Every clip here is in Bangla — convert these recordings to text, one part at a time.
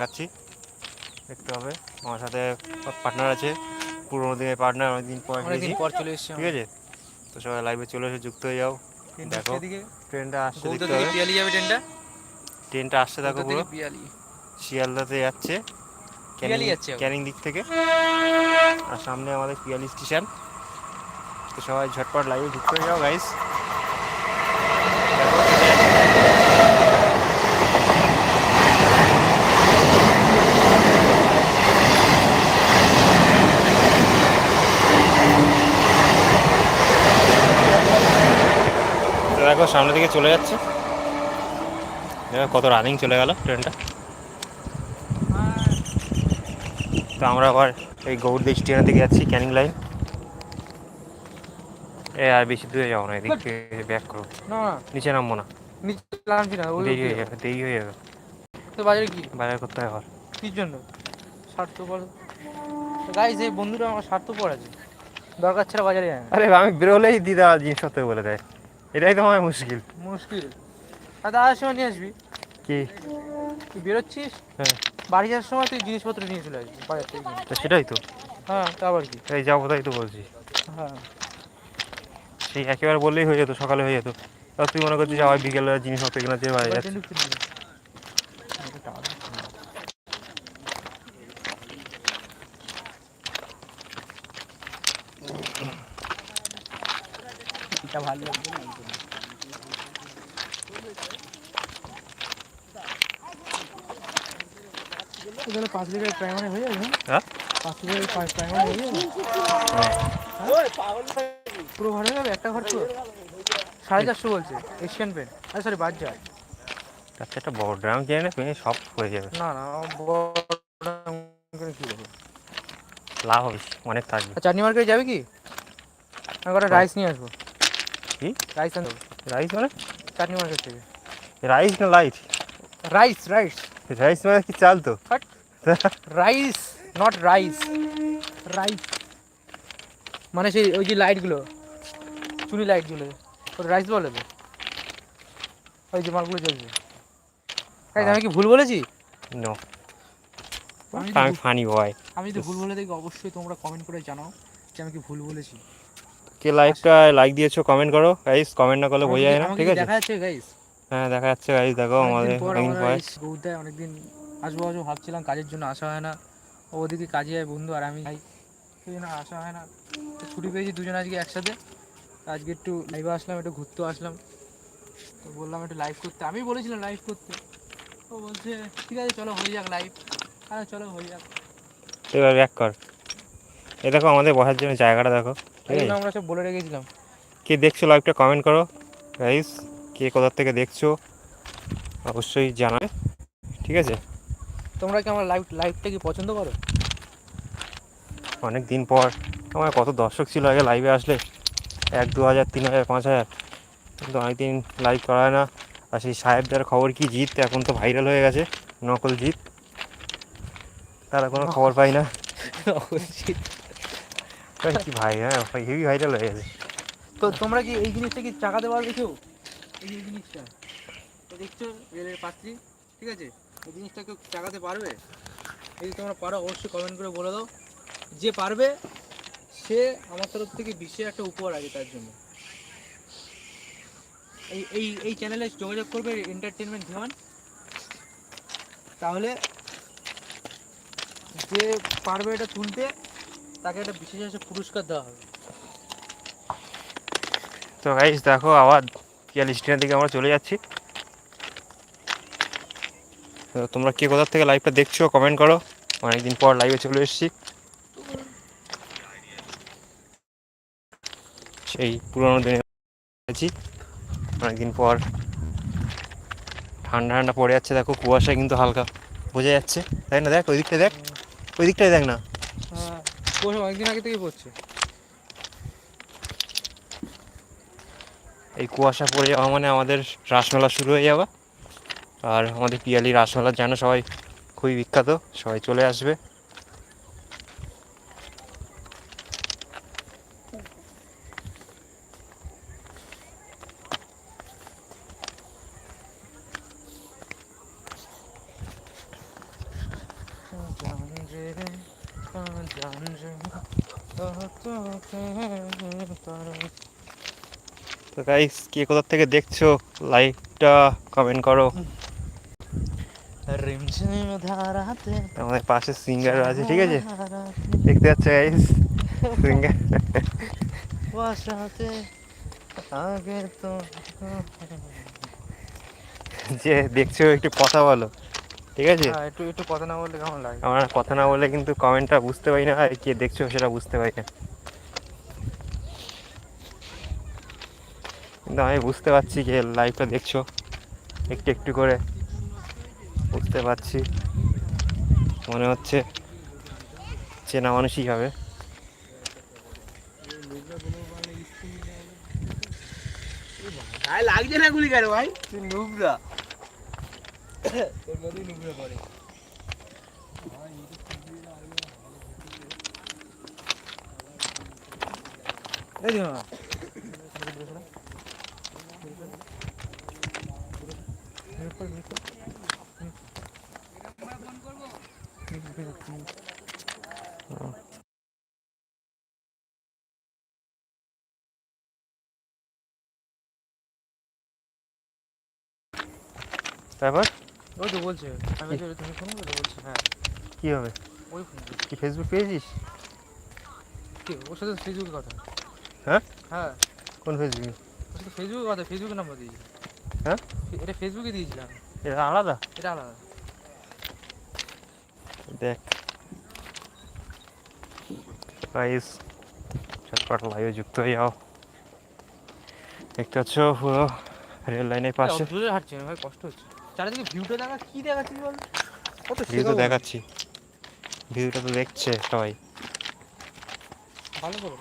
যাচ্ছি দেখতে হবে। আমার সাথে পার্টনার আছে। পুরোনো দিনের পার্টনার অনেকদিন পর অনেকদিন পর চলে এসেছি ঠিক আছে? তো সবাই লাইভে চলে এসে যুক্ত হয়ে যাও। দেখো। ট্রেনটা আসছে দেখতে হবে। পিয়ালি যাবে ট্রেনটা ট্রেনটা আসছে দেখো পুরো। শিয়ালদাতে যাচ্ছে। ক্যানিং দিক থেকে। আর সামনে আমাদের পিয়ালি স্টেশন তো সবাই ঝটপট লাইভে যুক্ত হয়ে যাও গাইস দেখো সামনে থেকে চলে যাচ্ছে। দেখো কত রানিং চলে গেল ট্রেনটা তো আমরা আবার এই গৌরদি স্টেশন থেকে যাচ্ছি ক্যানিং লাইন এ আর বেশি দূরে যাব না এদিক থেকে ব্যাক করো। নিচে নামবো না। দেরি হয়ে যাবে দেরি হয়ে যাবে। তো বাজারে কি? বাজার করতে হবে আবার। কির জন্য? স্বার্থপর গাইজ এই বন্ধুরা আমার স্বার্থপর আছে। দরকার ছাড়া বাজারে যায় আরে আমি বেরোলেই দিদা জিনিসপত্র বলে দেয়। এটাই তো আমার মুশকিল। মুশকিল। আর দাদার সময় নিয়ে আসবি? কি? তুই বেরোচ্ছিস? হ্যাঁ। বাড়ি যাওয়ার সময় তুই জিনিসপত্র নিয়ে চলে আসবি বাজার থেকে তো সেটাই তো। হ্যাঁ তা আবার কি? এই যাব তাই তো বলছি। হ্যাঁ। সেই একেবারে বললেই হয়ে যেত সকালে হয়ে যেত। তুই মনে করছিস আবার বিকেলে জিনিসপত্র কেনা যে এবার যাচ্ছে। এটা ভালো লাগবে না। পাঁচ লিটার প্রাইমারি হয়ে যাবে হ্যাঁ? হ্যাঁ? পাঁচ লিটার প্রাইমারি হয়ে যাবে। পুরো ঘর হয়ে যাবে? একটা ঘর পুরো? সাড়ে চারশো বলছে এশিয়ান পেন্ট আরে সরি বাদ যায় তার একটা বড় ড্রাম কিনে নে পেয়ে সব হয়ে যাবে। না না বড় ড্রাম করে কি করব? লাভ হবে অনেক থাকবে। আর চাটনি মার্কেটে যাবে কি? আমি রাইস নিয়ে আসব। কি? রাইস আনব রাইস মানে? চাটনি মার্কেট থেকে। রাইস না লাইট রাইস রাইস রাইস মানে কি চাল তো? রাইস নট রাইস রাইস মানে সেই ওই যে লাইটগুলো চুনি লাইটগুলো ওটা রাইস বলে তো। ওই যে মালগুলো জ্বলছে Guys, আমি কি ভুল বলেছি? নো ফানি বয় আমি যদি ভুল বলে দেখি অবশ্যই তোমরা কমেন্ট করে জানাও যে আমি কি ভুল বলেছি। কে লাইভটা লাইক দিয়েছ কমেন্ট করো। গাইস কমেন্ট না করলে বোঝা যায় না ঠিক আছে? দেখা যাচ্ছে গাইস হ্যাঁ দেখা যাচ্ছে গাইস দেখো আমাদের অনেকদিন আমরা গৌদায় অনেকদিন আসব আসব ভাবছিলাম কাজের জন্য আসা হয় না। ওদিকে কাজে যায় বন্ধু আর আমি যাই। সেই জন্য আসা হয় না। ছুটি পেয়েছি দুজন আজকে একসাথে। আজকে একটু লাইভে আসলাম একটু ঘুরতেও আসলাম। তো বললাম একটু লাইভ করতে। আমি বলেছিলাম লাইভ করতে। ও বলছে ঠিক আছে চলো হয়ে যাক লাইভ হ্যাঁ চলো হয়ে যাক। এবার ব্যাক কর। এ দেখো আমাদের বসার জন্য জায়গাটা দেখো। জন্য আমরা সব বলে রেখেছিলাম। কে দেখছ লাইভটা কমেন্ট করো। গাইস কে কোথা থেকে দেখছ অবশ্যই জানাবে। ঠিক আছে? তোমরা কি আমার লাইভ লাইভটা কি পছন্দ করো? অনেক দিন পর। আমার কত দর্শক ছিল আগে লাইভে আসলে। এক দু হাজার তিন হাজার পাঁচ হাজার। কিন্তু অনেকদিন লাইভ করা হয় না। আর সেই সাহেবদার খবর কি জিত এখন তো ভাইরাল হয়ে গেছে। নকল জিত তারা কোনো খবর পাই না। কি ভাই হ্যাঁ হেভি ভাইরাল হয়ে গেছে। তো তোমরা কি এই জিনিসটা কি চাকাতে পারবে কেউ এই জিনিসটা। তো দেখছ, রেলের পাত্রী, ঠিক আছে? এই জিনিসটা কেউ চাকাতে পারবে? যদি তোমরা পারো, অবশ্যই কমেন্ট করে বলে দাও। যে পারবে, সে আমার তরফ থেকে বিশেষ একটা উপহার আছে তার জন্য। এই এই এই চ্যানেলে যোগাযোগ করবে এন্টারটেনমেন্ট ধন তাহলে যে পারবে এটা তুলতে তাকে একটা বিশেষ একটা পুরস্কার দেওয়া হবে। তো গাইস দেখো আবার পিয়াল স্টেশন দিকে আমরা চলে যাচ্ছি। তোমরা কে কোথা থেকে লাইভটা দেখছ কমেন্ট করো। অনেকদিন পর লাইভে চলে এসেছি। সেই পুরোনো দিনে আছি। অনেকদিন পর ঠান্ডা ঠান্ডা পড়ে যাচ্ছে। দেখো কুয়াশা কিন্তু হালকা বোঝা যাচ্ছে। তাই না? দেখ, ওই দিকটা দেখ। ওই দিকটাই দেখ না। অনেকদিন আগে পড়ছে এই কুয়াশা পড়ে যাওয়া মানে আমাদের রাসমেলা শুরু হয়ে যাওয়া। আর আমাদের পিয়ালি রাসমেলার জানো সবাই খুবই বিখ্যাত, সবাই চলে আসবে রে জান রে তোকে তোর তো গাইস কে কোথা থেকে দেখছ? লাইকটা কমেন্ট করো। আমাদের পাশে সিঙ্গার আছে, ঠিক আছে? দেখতে পাচ্ছ গাইস সিঙ্গার আগে তো যে দেখছ, একটু কথা বলো। ঠিক আছে? হ্যাঁ, একটু একটু কথা না বললে কেমন লাগে? আমরা কথা না বললে কিন্তু কমেন্টটা বুঝতে পারি না আর কে দেখছ সেটা বুঝতে পারি না। কিন্তু আমি বুঝতে পারছি যে লাইভটা দেখছ। একটু একটু করে বুঝতে পারছি। মনে হচ্ছে চেনা মানুষই হবে। লাগছে না গুলি কেন ভাই? তুই নুবরা তোর মধ্যেই নুবরা পড়ে তারপর? ওই তো বলছে আমি তো তুমি ফোন করে বলছে হ্যাঁ। কি হবে? ওই ফোন কি ফেসবুক পেয়েছিস? কি ওর সাথে ফেসবুকে কথা? হ্যাঁ? হ্যাঁ। কোন ফেসবুকে ওর সাথে ফেসবুকে কথা ফেসবুকে নাম্বার দিয়েছি হ্যাঁ? এটা ফেসবুকে দিয়েছিলাম। এটা আলাদা? এটা আলাদা। দেখ। গাইস চটপট লাইভে যুক্ত হয়ে যাও। দেখতে পাচ্ছ পুরো রেল লাইনের পাশে। দূরে হাঁটছি ভাই কষ্ট হচ্ছে। চারিদিকে ভিউটা দেখা কি দেখাচ্ছিস বল? কত ভিউ তো দেখাচ্ছি। ভিউটা তো দেখছে সবাই। ভালো করে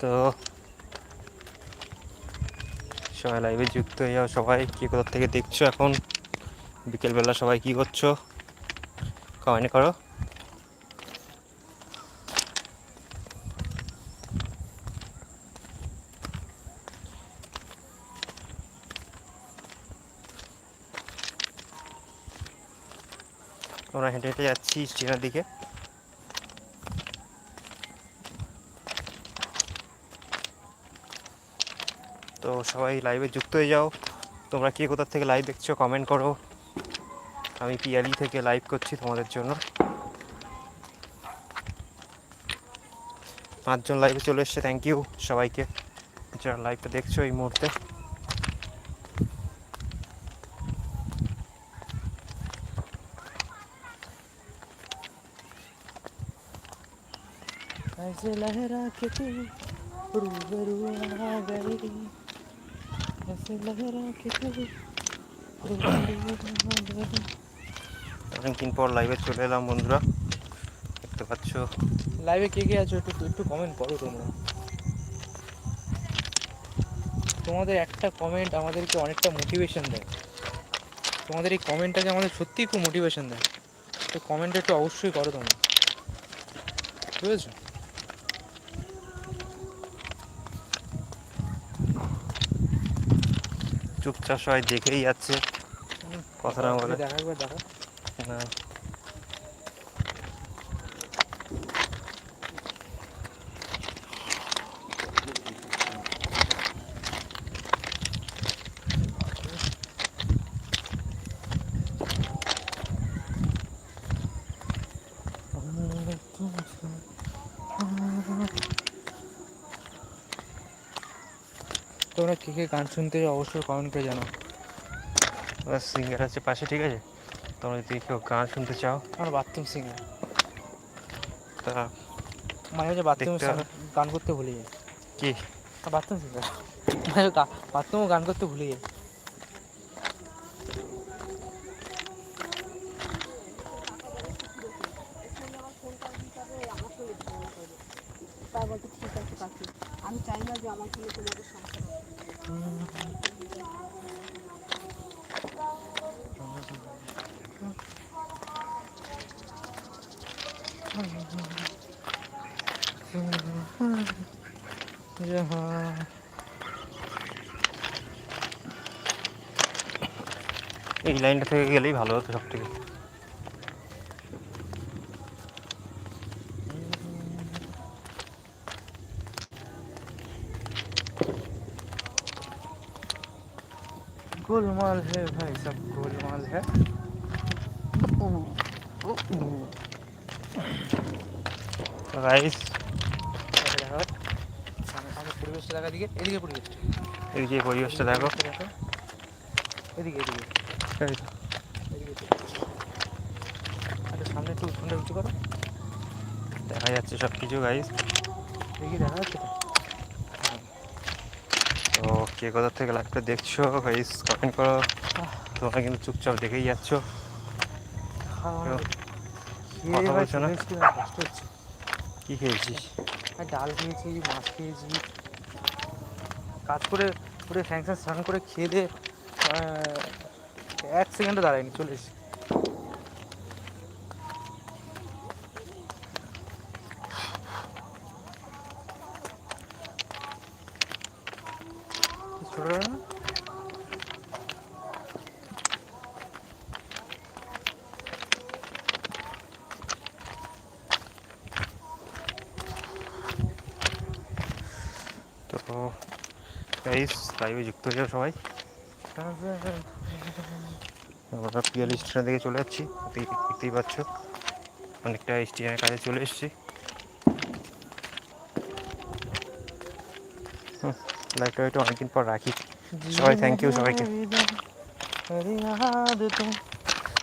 তো সবাই লাইভে যুক্ত হয়ে যাও সবাই কি কোথা থেকে দেখছ এখন? বিকেলবেলা সবাই কি করছ? কমেন্ট করো। আমরা হেঁটে হেঁটে যাচ্ছি স্টেশনের দিকে। তো সবাই লাইভে যুক্ত হয়ে যাও। তোমরা কে কোথা থেকে লাইভ দেখছ কমেন্ট করো। আমি পিয়ালি থেকে লাইভ করছি তোমাদের জন্য। পাঁচজন লাইভে চলে এসছে থ্যাংক ইউ সবাইকে। যারা লাইভটা দেখছ এই মুহূর্তে। ऐसे लहरा के तू रूबरू आ गई ऐसे लहरा के तू रूबरू आ गई অনেকদিন পর লাইভে চলে এলাম বন্ধুরা দেখতে পাচ্ছ লাইভে কে কে আছো একটু একটু কমেন্ট করো তোমরা তোমাদের একটা কমেন্ট আমাদেরকে অনেকটা মোটিভেশন দেয় তোমাদের এই কমেন্টটাকে আমাদের সত্যিই খুব মোটিভেশন দেয় তো কমেন্ট একটু অবশ্যই করো তোমরা বুঝেছো চুপচাপ সবাই দেখেই যাচ্ছে। কথা না বলে দেখা না তোমরা কে কে গান শুনতে অবশ্যই কমেন্ট করে জানাও। সিঙ্গার আছে পাশে ঠিক আছে? তোমরা যদি কেউ গান শুনতে চাও। আমার বাথরুম সিঙ্গার তা মাঝে মাঝে বাথরুম গান করতে ভুলে যাই কি? বাথরুম সিঙ্গার মাঝে বাথরুমে গান করতে ভুলে যাই তাই বলতে ঠিক আছে কাকু আমি চাই না যে আমার সঙ্গে তোমাদের এই লাইনটা থেকে গেলেই ভালো হতো সব থেকে गोलमाल है भाई सब गोलमाल है গাইস সামনে পরিবেশটা দেখা দিকে এদিকে পরিবেশটা এদিকে এই পরিবেশটা দেখো দেখো এদিকে এদিকে এই তো। এদিকে আরে সামনে একটু উঠোনটা উঁচু করো দেখা যাচ্ছে সব কিছু গাইস দেখি দেখা যাচ্ছে তো কে কোথা থেকে লাইভটা দেখছ? গাইস কমেন্ট করো। তোমরা কিন্তু চুপচাপ দেখেই যাচ্ছ। কথা বলছো না? কি খেয়েছিস? ডাল খেয়েছি মাছ খেয়েছি। কাজ করে পুরো ফ্যাংশন স্নান করে খেয়ে দিয়ে এক সেকেন্ডও দাঁড়ায়নি চলে এসেছি ছোট না তো গাইস লাইভে যুক্ত হয়ে যাও সবাই। আমরা পিয়ালি স্টেশন থেকে চলে যাচ্ছি। দেখতেই পাচ্ছ অনেকটা স্টেশনের কাছে চলে এসেছি। লাইভটা একটু অনেকদিন পর রাখি। সবাই থ্যাংক ইউ সবাইকে।